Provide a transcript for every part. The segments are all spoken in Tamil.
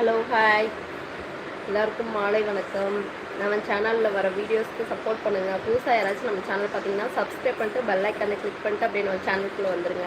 ஹலோ ஹாய் எல்லாருக்கும் மாலை வணக்கம். நம்ம சேனலில் வர வீடியோஸ்க்கு சப்போர்ட் பண்ணுங்கள் புதுசாக யாராச்சும் நம்ம சேனல் பார்த்தீங்கன்னா சப்ஸ்கிரைப் பண்ணிட்டு பெல் ஐக்கனை கிளிக் பண்ணிட்டு அப்படியே நம்ம சேனலுக்குள்ளே வந்துருங்க.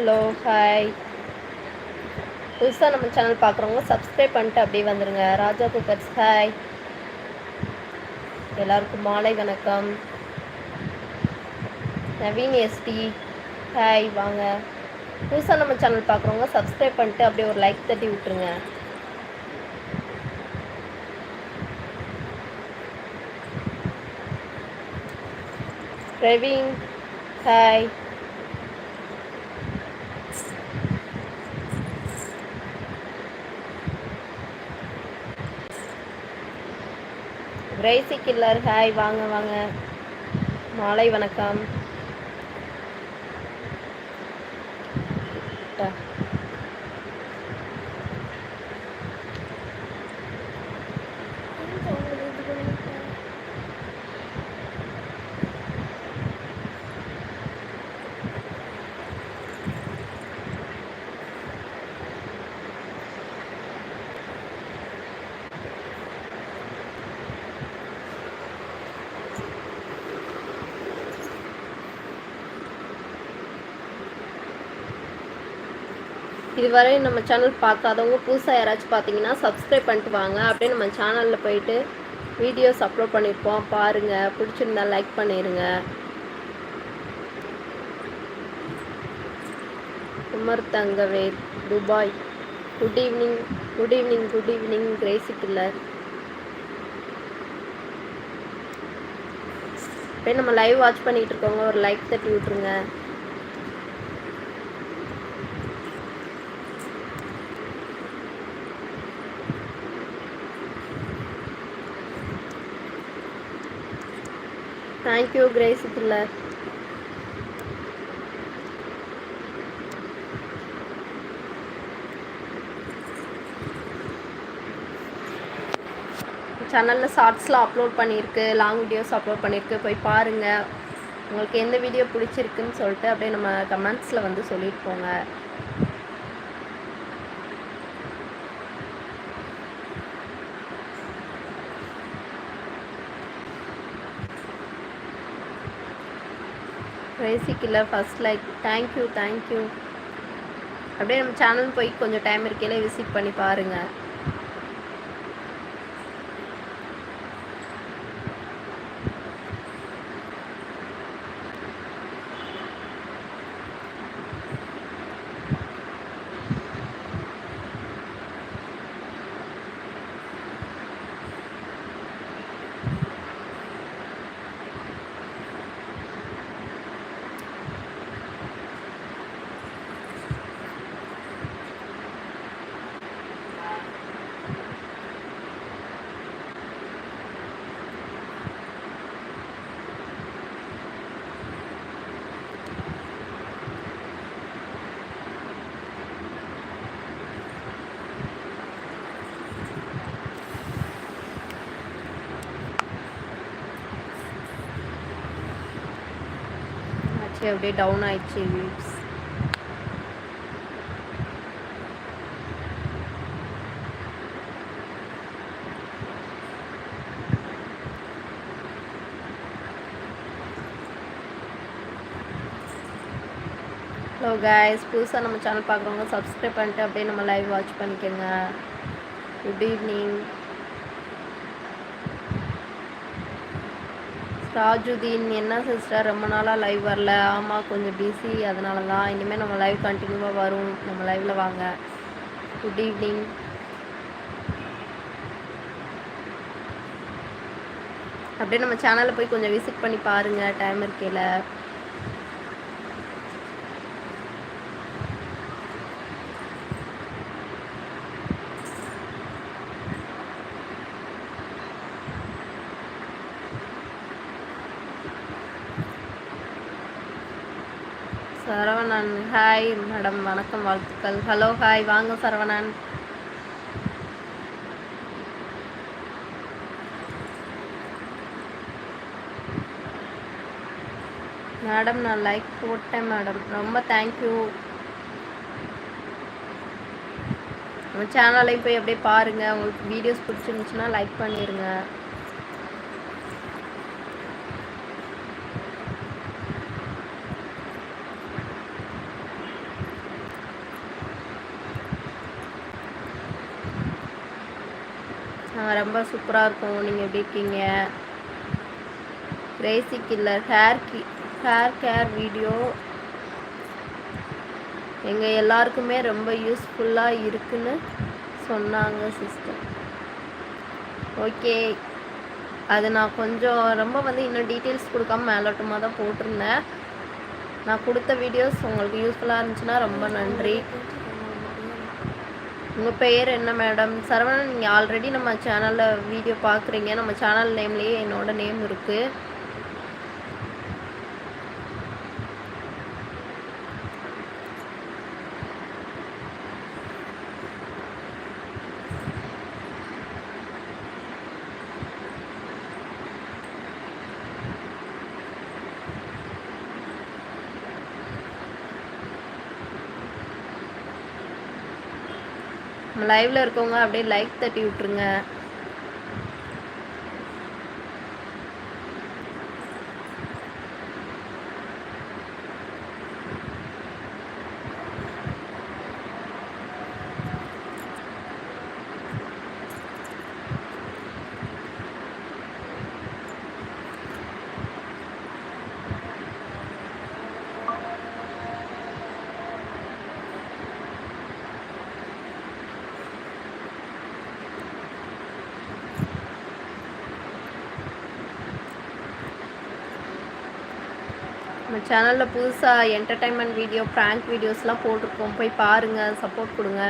ஹலோ ஹாய் புதுசாக நம்ம சேனல் பார்க்குறவங்க சப்ஸ்கிரைப் பண்ணிட்டு அப்படியே வந்துடுங்க ராஜா குக்கர்ஸ் ஹாய் எல்லாருக்கும் மாலை வணக்கம். நவீன் எஸ்டி ஹாய் வாங்க. புதுசாக நம்ம சேனல் பார்க்குறவங்க சப்ஸ்கிரைப் பண்ணிட்டு அப்படியே ஒரு லைக் தட்டி விட்டுருங்க. Praveen hi crazy killer hi வாங்க வாங்க. மாலை வணக்கம். இதுவரை நம்ம சேனல் பார்க்காதவங்க புதுசாக யாராச்சும் பார்த்தீங்கன்னா சப்ஸ்கிரைப் பண்ணிட்டு வாங்க. அப்படியே நம்ம சேனலில் போயிட்டு வீடியோஸ் அப்லோட் பண்ணியிருப்போம் பாருங்கள் பிடிச்சிருந்தா லைக் பண்ணிடுங்க Umar Thangavel Dubai. Good evening good evening good evening crazy killer அப்படியே நம்ம லைவ் வாட்ச் பண்ணிகிட்டு இருக்கோங்க ஒரு லைக் தட்டி விட்ருங்க தேங்க்யூ கிரேஸ் பிள்ளை சேனலில் ஷார்ட்ஸ்லாம் அப்லோட் பண்ணியிருக்கு லாங் வீடியோஸ் அப்லோட் பண்ணியிருக்கு. போய் பாருங்கள் உங்களுக்கு எந்த வீடியோ பிடிச்சிருக்குன்னு சொல்லிட்டு அப்படியே நம்ம கமெண்ட்ஸில் வந்து சொல்லிட்டு போங்க. பேசிக் இல்லை ஃபர்ஸ்ட் லைக் தேங்க்யூ தேங்க்யூ அப்படியே நம்ம சேனல் போய் கொஞ்சம் டைம் இருக்கையில விசிட் பண்ணி பாருங்கள் ஆச்சு அப்படியே டவுன் ஆயிடுச்சு வியூஸ் ஹலோ guys புதுசாக நம்ம சேனல் பார்க்குறவங்க சப்ஸ்கிரைப் பண்ணிட்டு அப்படியே நம்ம லைவ் வாட்ச் பண்ணிக்கோங்க குட் ஈவினிங் ராஜுதீன் என்ன சிஸ்டர்? ரொம்ப நாளாக லைவ் வரல. ஆமாம் கொஞ்சம் பிஸி அதனால தான் இனிமேல் நம்ம லைவ் கண்டினியூவாக வரும். நம்ம லைவில் வாங்க. குட் ஈவினிங் அப்படியே நம்ம சேனலில் போய் கொஞ்சம் விசிட் பண்ணி பாருங்கள் டைம் இருக்கையில் சரவணன். ஹாய் மேடம் வணக்கம் வாழ்த்துக்கள். ஹலோ ஹாய் வாங்க சரவணன். மேடம் நான் லைக் போட்டேன் மேடம் ரொம்ப தேங்க்யூ நம்ம சேனலை போய் அப்படியே பாருங்கள் உங்களுக்கு வீடியோஸ் பிடிச்சிருந்துச்சுன்னா லைக் பண்ணிடுங்க ரொம்ப சூப்பராக இருக்கும். நீங்கள் எப்படி இருக்கீங்க? கிரேசி கில்லர் ஹேர் கி ஹேர் கேர் வீடியோ எங்கள் எல்லாருக்குமே ரொம்ப யூஸ்ஃபுல்லாக இருக்குன்னு சொன்னாங்க சிஸ்டர் ஓகே அது நான் கொஞ்சம் ரொம்ப வந்து இன்னும் டீட்டெயில்ஸ் கொடுக்காம மேலோட்டமாக தான் போட்டிருந்தேன். நான் கொடுத்த வீடியோஸ் உங்களுக்கு யூஸ்ஃபுல்லாக இருந்துச்சுன்னா ரொம்ப நன்றி. உங்கள் பெயர் என்ன மேடம் சரவணன் நீங்கள் ஆல்ரெடி நம்ம சேனலில் வீடியோ பார்க்குறீங்க. நம்ம சேனல் நேம்லேயே என்னோட நேம் இருக்குது லைவில் இருக்கவங்க அப்படியே லைக் தட்டி விட்ருங்க நம்ம சேனலில் புதுசாக என்டர்டைன்மெண்ட் வீடியோ ப்ராங்க் வீடியோஸ்லாம் போட்டிருக்கோம். போய் பாருங்கள் சப்போர்ட் கொடுங்க.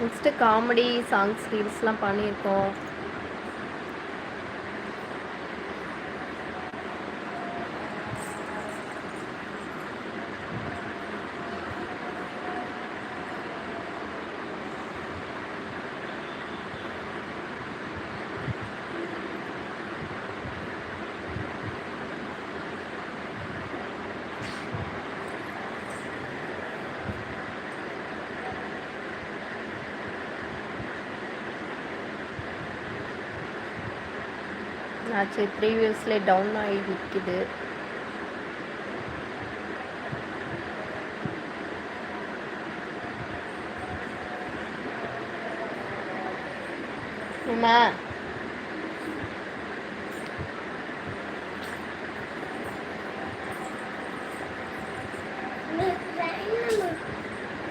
நெக்ஸ்ட்டு காமெடி சாங்ஸ் ரீல்ஸ்லாம் பண்ணியிருக்கோம். ஆச்சு. ப்ரீவியஸ்லேயே டவுன் ஆகி நிற்கிது அம்மா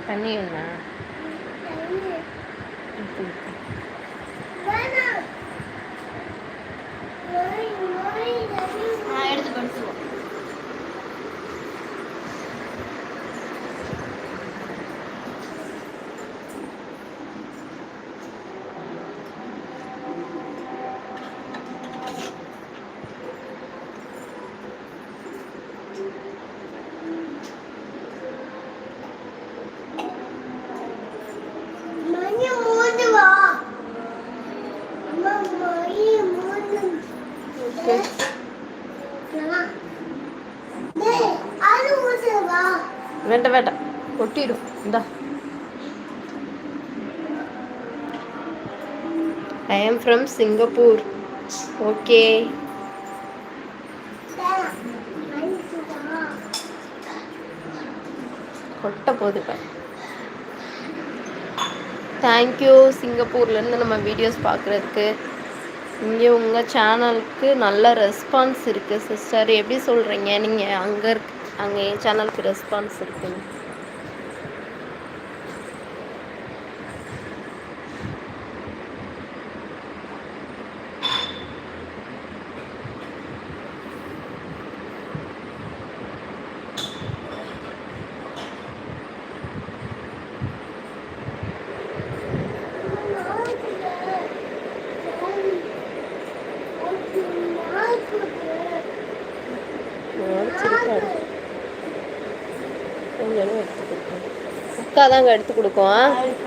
தண்ணி என்ன வேண்டாம் வேண்டாம் கொட்டிடும் இந்தா ஐ ஆம் ஃப்ரம் சிங்கப்பூர் ஓகே கொட்ட போகுது இப்போ தேங்க்யூ சிங்கப்பூர்லேருந்து நம்ம வீடியோஸ் பார்க்குறதுக்கு இங்கே உங்கள் சேனலுக்கு நல்ல ரெஸ்பான்ஸ் இருக்குது சிஸ்டர் எப்படி சொல்கிறீங்க நீங்கள் அங்கே இருக்க அங்கே என் சேனலுக்கு ரெஸ்பான்ஸ் இருக்குங்க. அக்கா தாங்க எடுத்து கொடுக்கும்.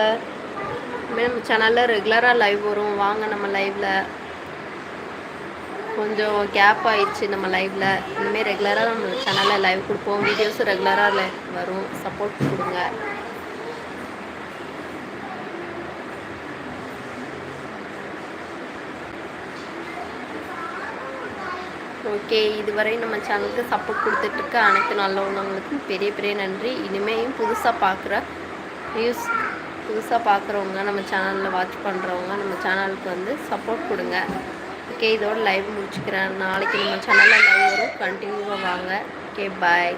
இனிமேல் நம்ம சேனலில் ரெகுலராக லைவ் வரும். வாங்க நம்ம லைவில் கொஞ்சம் கேப் ஆயிடுச்சு நம்ம லைவில் இனிமேல் ரெகுலராக நம்ம சேனலில் லைவ் கொடுப்போம். வீடியோஸும் ரெகுலராக வரும். சப்போர்ட் கொடுங்க. ஓகே இதுவரை நம்ம சேனலுக்கு சப்போர்ட் கொடுத்துட்ருக்க அனைத்து நல்ல உள்ளவங்களுக்கும் பெரிய பெரிய நன்றி. இனிமேயும் புதுசாக பார்க்குற நியூஸ் புதுசாக பார்க்குறவங்க நம்ம சேனலில் வாட்ச் பண்ணுறவங்க நம்ம சேனலுக்கு வந்து சப்போர்ட் கொடுங்க. ஓகே இதோட லைவ் முடிச்சுக்கிறேன். நாளைக்கு நம்ம சேனலில் லைவ் வரும். கண்டினியூவாக வாங்க. Okay bye